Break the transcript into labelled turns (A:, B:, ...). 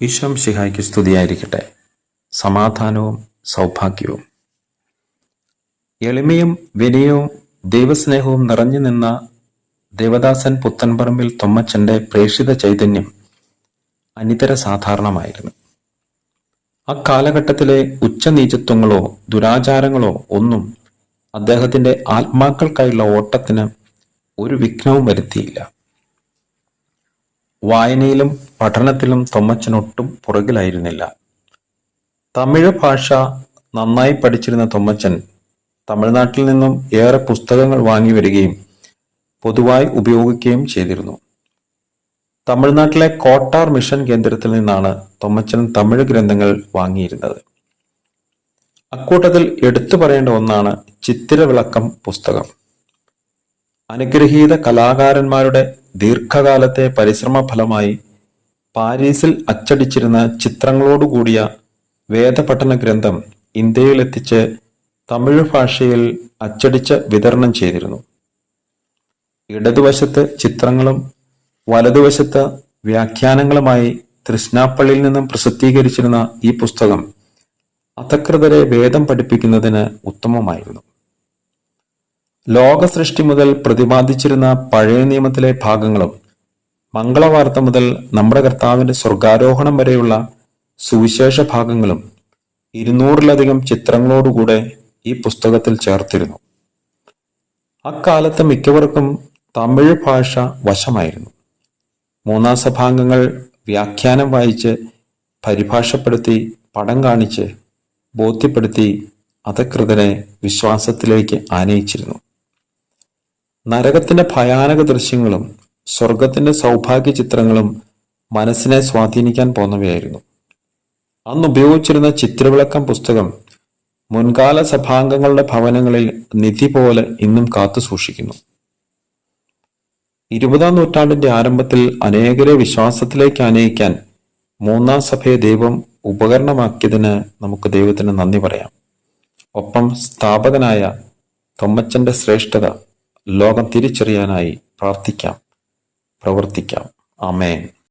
A: ഈശം ശിഹായ്ക്ക് സ്തുതിയായിരിക്കട്ടെ. സമാധാനവും സൗഭാഗ്യവും. എളിമയും വിനയവും ദൈവസ്നേഹവും നിറഞ്ഞു നിന്ന ദേവദാസൻ പുത്തൻപറമ്പിൽ തൊമ്മച്ചന്റെ പ്രേക്ഷിത ചൈതന്യം അനിതര സാധാരണമായിരുന്നു. അക്കാലഘട്ടത്തിലെ ഉച്ചനീചത്വങ്ങളോ ദുരാചാരങ്ങളോ ഒന്നും അദ്ദേഹത്തിന്റെ ആത്മാക്കൾക്കായുള്ള ഓട്ടത്തിന് ഒരു വിഘ്നവും വരുത്തിയില്ല. വായനയിലും പഠനത്തിലും തൊമ്മച്ചനൊട്ടും പുറകിലായിരുന്നില്ല. തമിഴ് ഭാഷ നന്നായി പഠിച്ചിരുന്ന തൊമ്മച്ചൻ തമിഴ്നാട്ടിൽ നിന്നും ഏറെ പുസ്തകങ്ങൾ വാങ്ങി വരികയും പൊതുവായി ഉപയോഗിക്കുകയും ചെയ്തിരുന്നു. തമിഴ്നാട്ടിലെ കോട്ടാർ മിഷൻ കേന്ദ്രത്തിൽ നിന്നാണ് തൊമ്മച്ചൻ തമിഴ് ഗ്രന്ഥങ്ങൾ വാങ്ങിയിരുന്നത്. അക്കൂട്ടത്തിൽ എടുത്തു പറയേണ്ട ഒന്നാണ് ചിത്തിരവിളക്കം പുസ്തകം. അനുഗ്രഹീത കലാകാരന്മാരുടെ ദീർഘകാലത്തെ പരിശ്രമ ഫലമായി പാരീസിൽ അച്ചടിച്ചിരുന്ന ചിത്രങ്ങളോടുകൂടിയ വേദപഠന ഗ്രന്ഥം ഇന്ത്യയിലെത്തിച്ച് തമിഴ് ഭാഷയിൽ അച്ചടിച്ച് വിതരണം ചെയ്തിരുന്നു. ഇടതുവശത്ത് ചിത്രങ്ങളും വലതുവശത്ത് വ്യാഖ്യാനങ്ങളുമായി തൃശ്നാപ്പള്ളിയിൽ നിന്നും പ്രസിദ്ധീകരിച്ചിരുന്ന ഈ പുസ്തകം അധകൃതരെ വേദം പഠിപ്പിക്കുന്നതിന് ഉത്തമമായിരുന്നു. ലോക സൃഷ്ടി മുതൽ പ്രതിപാദിച്ചിരുന്ന പഴയ നിയമത്തിലെ ഭാഗങ്ങളും മംഗളവാർത്ത മുതൽ നമ്മുടെ കർത്താവിന്റെ സ്വർഗാരോഹണം വരെയുള്ള സുവിശേഷ ഭാഗങ്ങളും ഇരുന്നൂറിലധികം ചിത്രങ്ങളോടുകൂടെ ഈ പുസ്തകത്തിൽ ചേർത്തിരുന്നു. അക്കാലത്ത് മിക്കവർക്കും തമിഴ് ഭാഷ വശമായിരുന്നു. മൂന്നാം സഭാംഗങ്ങൾ വ്യാഖ്യാനം വായിച്ച് പരിഭാഷപ്പെടുത്തി പടം കാണിച്ച് ബോധ്യപ്പെടുത്തി അധകൃതനെ വിശ്വാസത്തിലേക്ക് ആനയിച്ചിരുന്നു. നരകത്തിന്റെ ഭയാനക ദൃശ്യങ്ങളും സ്വർഗത്തിന്റെ സൗഭാഗ്യ ചിത്രങ്ങളും മനസ്സിനെ സ്വാധീനിക്കാൻ പോന്നവയായിരുന്നു അന്ന് ഉപയോഗിച്ചിരുന്ന ചിത്രവിളക്കം പുസ്തകം മുൻകാല സഭാംഗങ്ങളുടെ ഭവനങ്ങളിൽ നിധി പോലെ ഇന്നും കാത്തു സൂക്ഷിക്കുന്നു. ഇരുപതാം നൂറ്റാണ്ടിന്റെ ആരംഭത്തിൽ അനേകരെ വിശ്വാസത്തിലേക്ക് അനയിക്കാൻ മൂന്നാം സഭയെ ദൈവം ഉപകരണമാക്കിയതിന് നമുക്ക് ദൈവത്തിന് നന്ദി പറയാം. ഒപ്പം സ്ഥാപകനായ തൊമ്മച്ചന്റെ ശ്രേഷ്ഠത ലോകം തിരിച്ചറിയാനായി പ്രാർത്ഥിക്കാം. പ്രവർത്തിക്കാം. ആമേൻ.